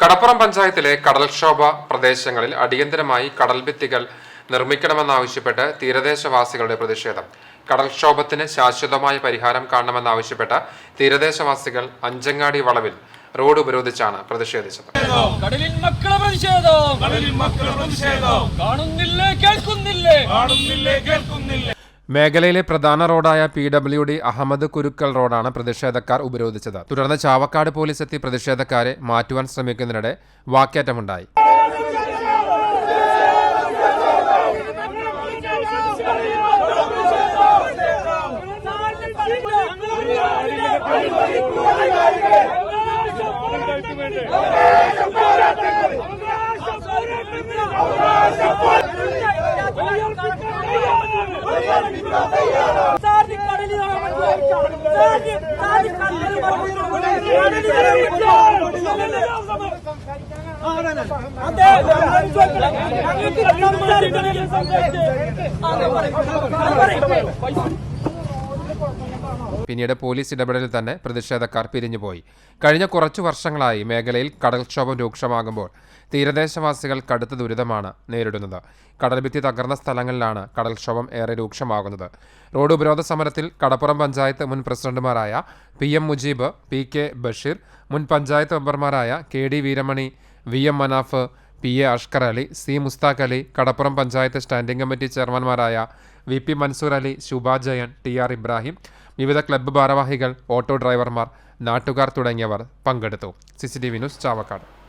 കടപ്പുറം പഞ്ചായത്തിലെ കടൽക്ഷോഭ പ്രദേശങ്ങളിൽ അടിയന്തരമായി കടൽഭിത്തികൾ നിർമ്മിക്കണമെന്നാവശ്യപ്പെട്ട് തീരദേശവാസികളുടെ പ്രതിഷേധം. കടൽക്ഷോഭത്തിന് ശാശ്വതമായ പരിഹാരം കാണണമെന്നാവശ്യപ്പെട്ട് തീരദേശവാസികൾ അഞ്ചങ്ങാടി വളവിൽ റോഡ് ഉപരോധിച്ചാണ് പ്രതിഷേധിച്ചത്. കടലിൽ മക്കളെ പ്രതിഷേധം. കടലിൽ മക്കളെ പ്രതിഷേധം. കാണുന്നില്ലേ കേൾക്കുന്നില്ലേ? കാണുന്നില്ലേ കേൾക്കുന്നില്ലേ? മേഖലയിലെ പ്രധാന റോഡായ P W D Ahammed Kurikkal റോഡാണ് പ്രതിഷേധക്കാർ ഉപരോധിച്ചത്. തുടർന്ന് ചാവക്കാട് പോലീസ് എത്തി പ്രതിഷേധക്കാരെ മാറ്റുവാൻ ശ്രമിക്കുന്നതിനിടെ വാക്കേറ്റമുണ്ടായി. സംസാരിക്കണം സംസാരിക്കണം പിന്നീട് പോലീസ് ഇടപെടലിൽ തന്നെ പ്രതിഷേധക്കാർ പിരിഞ്ഞുപോയി. കഴിഞ്ഞ കുറച്ചു വർഷങ്ങളായി മേഖലയിൽ കടൽക്ഷോഭം രൂക്ഷമാകുമ്പോൾ തീരദേശവാസികൾ കടുത്ത ദുരിതമാണ് നേരിടുന്നത്. കടൽഭിത്തി തകർന്ന സ്ഥലങ്ങളിലാണ് കടൽക്ഷോഭം ഏറെ രൂക്ഷമാകുന്നത്. റോഡ് ഉപരോധ സമരത്തിൽ കടപ്പുറം പഞ്ചായത്ത് മുൻ പ്രസിഡന്റുമാരായ P M Mujeeb P K Basheer മുൻ പഞ്ചായത്ത് മെമ്പർമാരായ K D Veeramani V M Manaf P A Ashkar Ali C Musthaq Ali Kadappuram panchayat standing committee ചെയർമാൻമാരായ V P Mansoor Ali Shubha Jayan T R Ibrahim വിവിധ club ഭാരവാഹികൾ auto ഡ്രൈവർമാർ നാട്ടുകാർ തുടങ്ങിയവർ പങ്കെടുത്തു. C C T V news Chavakkad.